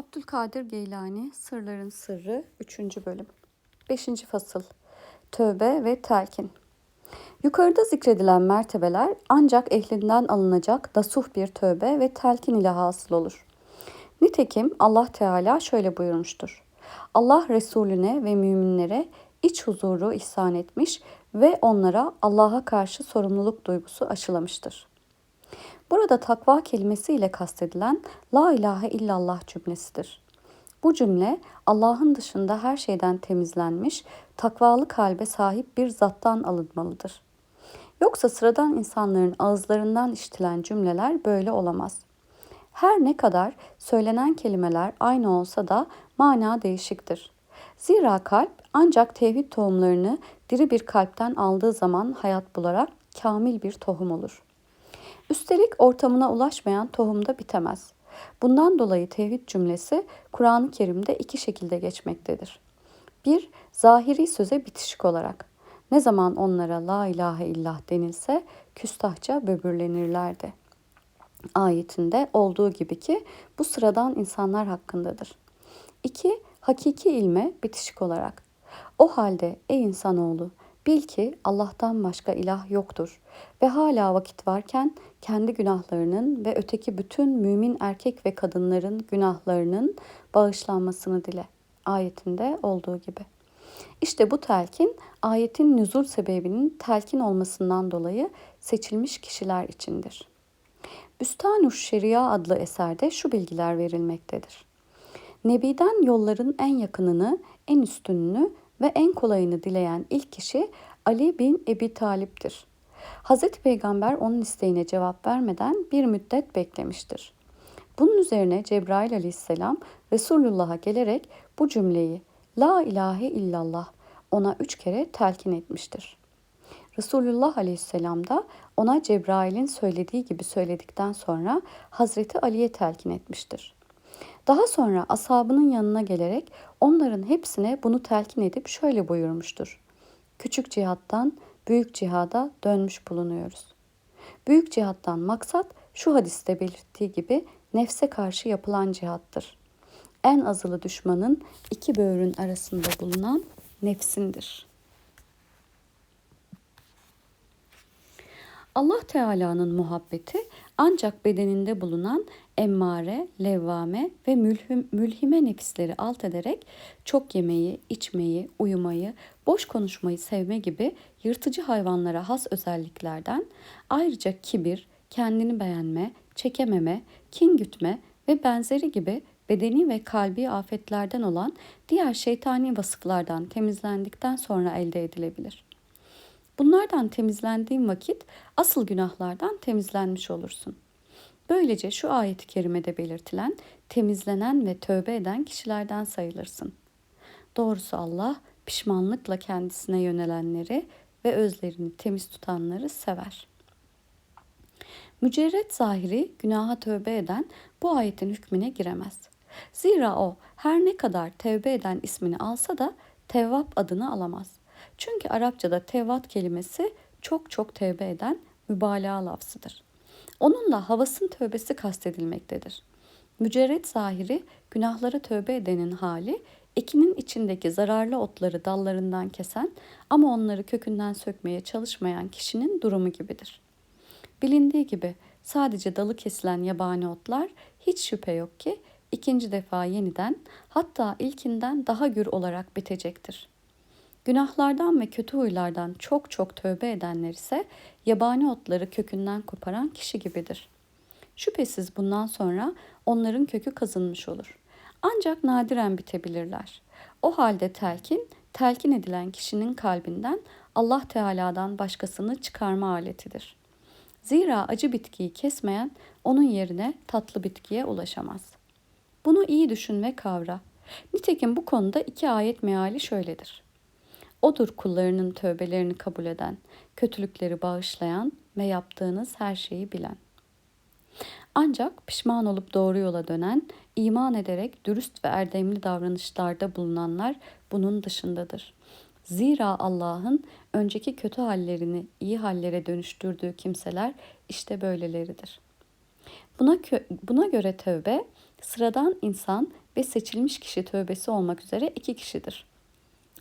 Abdülkadir Geylani Sırların Sırrı 3. bölüm 5. fasıl Tövbe ve Telkin Yukarıda zikredilen mertebeler ancak ehlinden alınacak dasuh bir tövbe ve telkin ile hasıl olur. Nitekim Allah Teala şöyle buyurmuştur. Allah Resulüne ve müminlere iç huzuru ihsan etmiş ve onlara Allah'a karşı sorumluluk duygusu aşılamıştır. Burada takva kelimesi ile kastedilen La ilahe illallah cümlesidir. Bu cümle Allah'ın dışında her şeyden temizlenmiş, takvalı kalbe sahip bir zattan alınmalıdır. Yoksa sıradan insanların ağızlarından işitilen cümleler böyle olamaz. Her ne kadar söylenen kelimeler aynı olsa da mana değişiktir. Zira kalp ancak tevhid tohumlarını diri bir kalpten aldığı zaman hayat bularak kamil bir tohum olur.'' Üstelik ortamına ulaşmayan tohum da bitemez. Bundan dolayı tevhid cümlesi Kur'an-ı Kerim'de iki şekilde geçmektedir. Bir, zahiri söze bitişik olarak. Ne zaman onlara la ilahe illah denilse küstahça böbürlenirlerdi. Ayetinde olduğu gibi ki bu sıradan insanlar hakkındadır. İki, hakiki ilme bitişik olarak. O halde ey insanoğlu Bil ki Allah'tan başka ilah yoktur ve hala vakit varken kendi günahlarının ve öteki bütün mümin erkek ve kadınların günahlarının bağışlanmasını dile. Ayetinde olduğu gibi. İşte bu telkin ayetin nüzul sebebinin telkin olmasından dolayı seçilmiş kişiler içindir. Büstanuş Şeria adlı eserde şu bilgiler verilmektedir. Nebiden yolların en yakınını, en üstününü ve en kolayını dileyen ilk kişi Ali bin Ebi Talip'tir. Hazreti Peygamber onun isteğine cevap vermeden bir müddet beklemiştir. Bunun üzerine Cebrail aleyhisselam Resulullah'a gelerek bu cümleyi La ilahe illallah ona üç kere telkin etmiştir. Resulullah aleyhisselam da ona Cebrail'in söylediği gibi söyledikten sonra Hazreti Ali'ye telkin etmiştir. Daha sonra ashabının yanına gelerek onların hepsine bunu telkin edip şöyle buyurmuştur. Küçük cihattan büyük cihada dönmüş bulunuyoruz. Büyük cihattan maksat şu hadiste belirttiği gibi nefse karşı yapılan cihattır. En azılı düşmanın iki böğrün arasında bulunan nefsindir.'' Allah Teala'nın muhabbeti ancak bedeninde bulunan emmare, levvame ve mülhim, mülhime nefisleri alt ederek çok yemeyi, içmeyi, uyumayı, boş konuşmayı sevme gibi yırtıcı hayvanlara has özelliklerden ayrıca kibir, kendini beğenme, çekememe, kin gütme ve benzeri gibi bedeni ve kalbi afetlerden olan diğer şeytani vasıflardan temizlendikten sonra elde edilebilir.'' Bunlardan temizlendiğin vakit asıl günahlardan temizlenmiş olursun. Böylece şu ayet-i kerimede belirtilen temizlenen ve tövbe eden kişilerden sayılırsın. Doğrusu Allah pişmanlıkla kendisine yönelenleri ve özlerini temiz tutanları sever. Mücerret zahiri günaha tövbe eden bu ayetin hükmüne giremez. Zira o her ne kadar tövbe eden ismini alsa da Tevvap adını alamaz. Çünkü Arapçada tevat kelimesi çok çok tevbe eden mübalağa lafzıdır. Onunla havasın tövbesi kastedilmektedir. Mücerret zahiri günahlara tövbe edenin hali, ekinin içindeki zararlı otları dallarından kesen ama onları kökünden sökmeye çalışmayan kişinin durumu gibidir. Bilindiği gibi sadece dalı kesilen yabani otlar hiç şüphe yok ki ikinci defa yeniden hatta ilkinden daha gür olarak bitecektir. Günahlardan ve kötü huylardan çok çok tövbe edenler ise yabani otları kökünden koparan kişi gibidir. Şüphesiz bundan sonra onların kökü kazınmış olur. Ancak nadiren bitebilirler. O halde telkin, telkin edilen kişinin kalbinden Allah Teala'dan başkasını çıkarma aletidir. Zira acı bitkiyi kesmeyen onun yerine tatlı bitkiye ulaşamaz. Bunu iyi düşün ve kavra. Nitekim bu konuda iki ayet meali şöyledir. Odur kullarının tövbelerini kabul eden, kötülükleri bağışlayan ve yaptığınız her şeyi bilen. Ancak pişman olup doğru yola dönen, iman ederek dürüst ve erdemli davranışlarda bulunanlar bunun dışındadır. Zira Allah'ın önceki kötü hallerini iyi hallere dönüştürdüğü kimseler işte böyleleridir. Buna, buna göre tövbe Sıradan insan ve seçilmiş kişi tövbesi olmak üzere iki kişidir.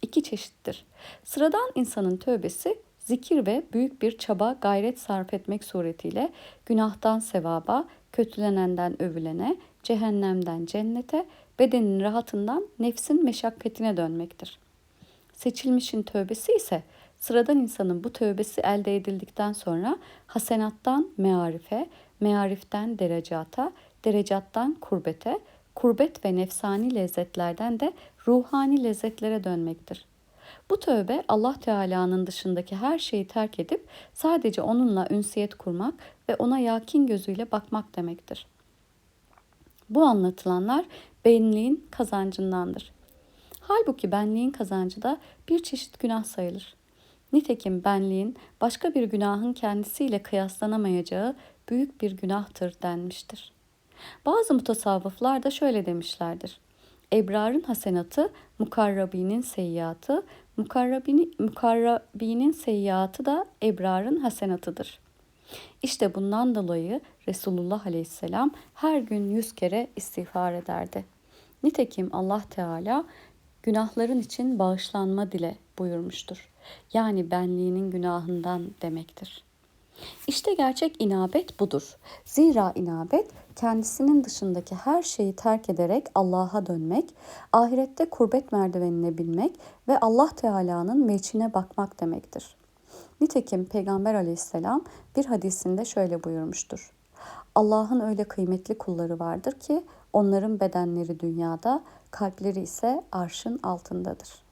İki çeşittir. Sıradan insanın tövbesi zikir ve büyük bir çaba gayret sarf etmek suretiyle günahtan sevaba, kötülenenden övülene, cehennemden cennete, bedenin rahatından nefsin meşakkatine dönmektir. Seçilmişin tövbesi ise sıradan insanın bu tövbesi elde edildikten sonra hasenattan mearife, meariften derecata, derecattan kurbete, kurbet ve nefsani lezzetlerden de ruhani lezzetlere dönmektir. Bu tövbe Allah Teala'nın dışındaki her şeyi terk edip sadece onunla ünsiyet kurmak ve ona yakin gözüyle bakmak demektir. Bu anlatılanlar benliğin kazancındandır. Halbuki benliğin kazancı da bir çeşit günah sayılır. Nitekim benliğin başka bir günahın kendisiyle kıyaslanamayacağı büyük bir günahtır denmiştir. Bazı mutasavvıflar da şöyle demişlerdir. Ebrarın hasenatı, mukarrabinin seyyiatı, mukarrabini, mukarrabinin seyyiatı da ebrarın hasenatıdır. İşte bundan dolayı Resulullah Aleyhisselam her gün yüz kere istiğfar ederdi. Nitekim Allah Teala günahların için bağışlanma dile buyurmuştur. Yani benliğinin günahından demektir. İşte gerçek inabet budur. Zira inabet kendisinin dışındaki her şeyi terk ederek Allah'a dönmek, ahirette kurbet merdivenine binmek ve Allah Teala'nın meçhine bakmak demektir. Nitekim Peygamber aleyhisselam bir hadisinde şöyle buyurmuştur. Allah'ın öyle kıymetli kulları vardır ki onların bedenleri dünyada, kalpleri ise arşın altındadır.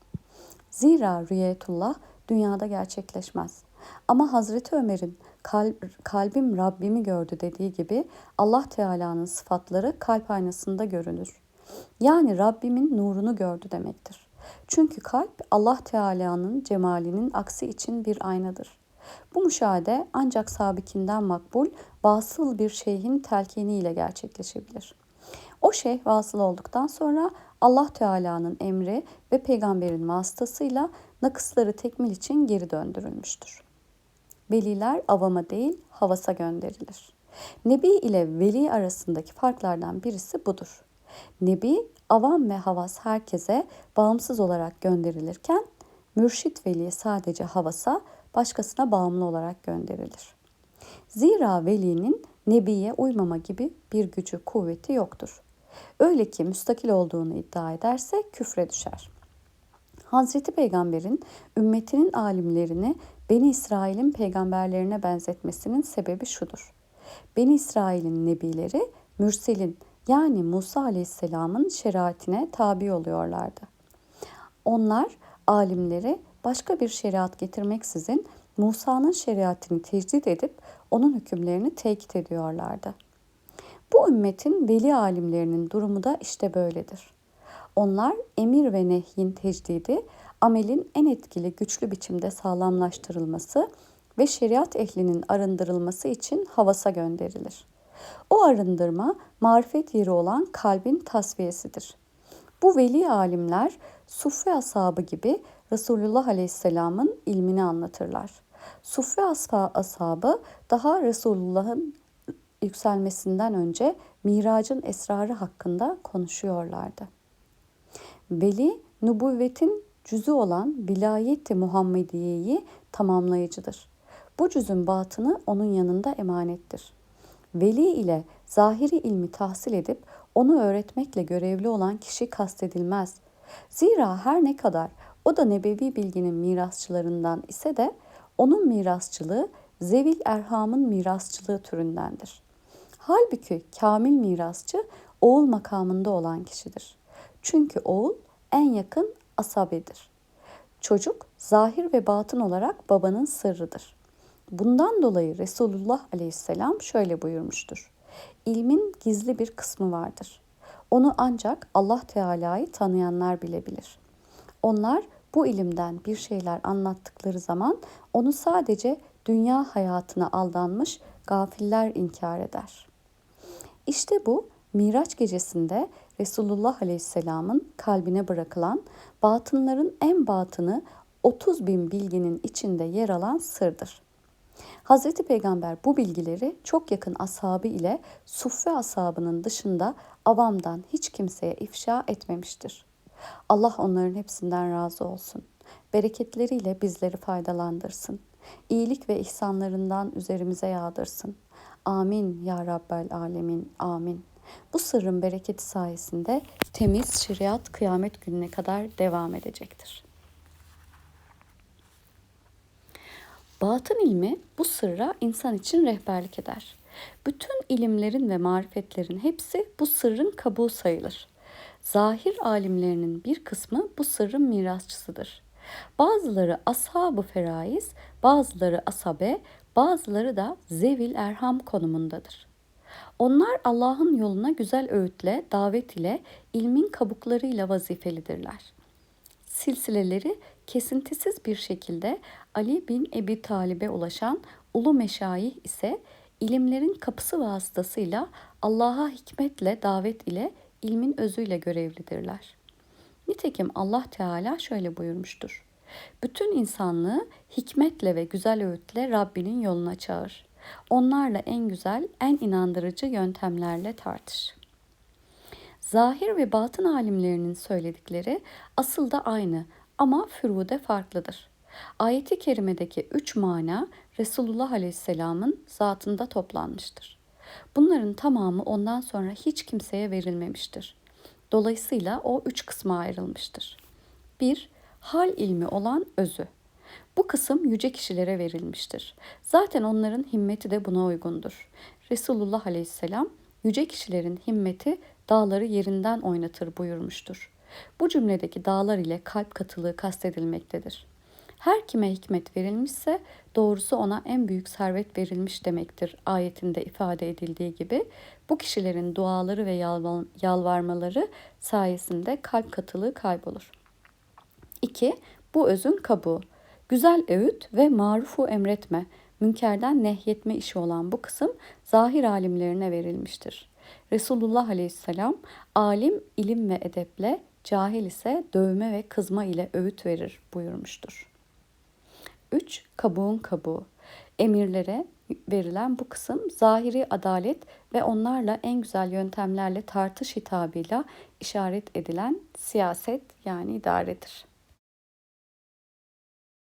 Zira rüyetullah dünyada gerçekleşmez. Ama Hazreti Ömer'in kalbim Rabbimi gördü dediği gibi Allah Teala'nın sıfatları kalp aynasında görünür. Yani Rabbimin nurunu gördü demektir. Çünkü kalp Allah Teala'nın cemalinin aksi için bir aynadır. Bu müşahede ancak sabikinden makbul, vasıl bir şeyhin telkiniyle gerçekleşebilir. O şeyh vasıl olduktan sonra Allah Teala'nın emri ve peygamberin vasıtasıyla nakısları tekmil için geri döndürülmüştür. Veliler avama değil havasa gönderilir. Nebi ile veli arasındaki farklardan birisi budur. Nebi avam ve havas herkese bağımsız olarak gönderilirken mürşit veli sadece havasa başkasına bağımlı olarak gönderilir. Zira velinin nebiye uymama gibi bir gücü kuvveti yoktur. Öyle ki müstakil olduğunu iddia ederse küfre düşer. Hazreti Peygamber'in ümmetinin alimlerini Beni İsrail'in peygamberlerine benzetmesinin sebebi şudur. Beni İsrail'in nebileri Mürsel'in yani Musa Aleyhisselam'ın şeriatine tabi oluyorlardı. Onlar alimleri başka bir şeriat getirmeksizin Musa'nın şeriatını tecdit edip onun hükümlerini tekit ediyorlardı. Bu ümmetin veli alimlerinin durumu da işte böyledir. Onlar emir ve nehyin tecdidi, amelin en etkili güçlü biçimde sağlamlaştırılması ve şeriat ehlinin arındırılması için havasa gönderilir. O arındırma marifet yeri olan kalbin tasfiyesidir. Bu veli alimler Suffe ashabı gibi Resulullah Aleyhisselam'ın ilmini anlatırlar. Suffe ashabı daha Resulullah'ın yükselmesinden önce miracın esrarı hakkında konuşuyorlardı. Veli, nübüvvetin cüzü olan vilayeti Muhammediye'yi tamamlayıcıdır. Bu cüzün batını onun yanında emanettir. Veli ile zahiri ilmi tahsil edip onu öğretmekle görevli olan kişi kastedilmez. Zira her ne kadar o da nebevi bilginin mirasçılarından ise de onun mirasçılığı zevil erhamın mirasçılığı türündendir. Halbuki kamil mirasçı oğul makamında olan kişidir. Çünkü oğul en yakın asabedir. Çocuk zahir ve batın olarak babanın sırrıdır. Bundan dolayı Resulullah aleyhisselam şöyle buyurmuştur. İlmin gizli bir kısmı vardır. Onu ancak Allah Teala'yı tanıyanlar bilebilir. Onlar bu ilimden bir şeyler anlattıkları zaman onu sadece dünya hayatına aldanmış gafiller inkar eder. İşte bu Miraç gecesinde Resulullah Aleyhisselam'ın kalbine bırakılan batınların en batını 30 bin bilginin içinde yer alan sırdır. Hazreti Peygamber bu bilgileri çok yakın ashabı ile suffe ashabının dışında avamdan hiç kimseye ifşa etmemiştir. Allah onların hepsinden razı olsun. Bereketleriyle bizleri faydalandırsın. İyilik ve ihsanlarından üzerimize yağdırsın. Amin ya Rabbel Alemin. Amin. Bu sırrın bereketi sayesinde temiz şeriat kıyamet gününe kadar devam edecektir. Batın ilmi bu sırra insan için rehberlik eder. Bütün ilimlerin ve marifetlerin hepsi bu sırrın kabuğu sayılır. Zahir alimlerinin bir kısmı bu sırrın mirasçısıdır. Bazıları ashab-ı feraiz, bazıları asabe, bazıları da zevil erham konumundadır. Onlar Allah'ın yoluna güzel öğütle, davet ile, ilmin kabuklarıyla vazifelidirler. Silsileleri kesintisiz bir şekilde Ali bin Ebi Talib'e ulaşan ulu meşayih ise ilimlerin kapısı vasıtasıyla Allah'a hikmetle davet ile ilmin özüyle görevlidirler. Nitekim Allah Teala şöyle buyurmuştur. Bütün insanlığı hikmetle ve güzel öğütle Rabbinin yoluna çağır. Onlarla en güzel, en inandırıcı yöntemlerle tartış. Zahir ve batın alimlerinin söyledikleri asıl da aynı ama fürude farklıdır. Ayeti kerimedeki üç mana Resulullah Aleyhisselam'ın zatında toplanmıştır. Bunların tamamı ondan sonra hiç kimseye verilmemiştir. Dolayısıyla o üç kısma ayrılmıştır. 1. Hal ilmi olan özü. Bu kısım yüce kişilere verilmiştir. Zaten onların himmeti de buna uygundur. Resulullah Aleyhisselam yüce kişilerin himmeti dağları yerinden oynatır buyurmuştur. Bu cümledeki dağlar ile kalp katılığı kastedilmektedir. Her kime hikmet verilmişse doğrusu ona en büyük servet verilmiş demektir ayetinde ifade edildiği gibi. Bu kişilerin duaları ve yalvarmaları sayesinde kalp katılığı kaybolur. 2. Bu özün kabuğu. Güzel öğüt ve marufu emretme, münkerden nehyetme işi olan bu kısım zahir alimlerine verilmiştir. Resulullah Aleyhisselam alim ilim ve edeple, cahil ise dövme ve kızma ile öğüt verir buyurmuştur. 3. Kabuğun kabuğu. Emirlere verilen bu kısım zahiri adalet ve onlarla en güzel yöntemlerle tartış hitabıyla işaret edilen siyaset yani idaredir.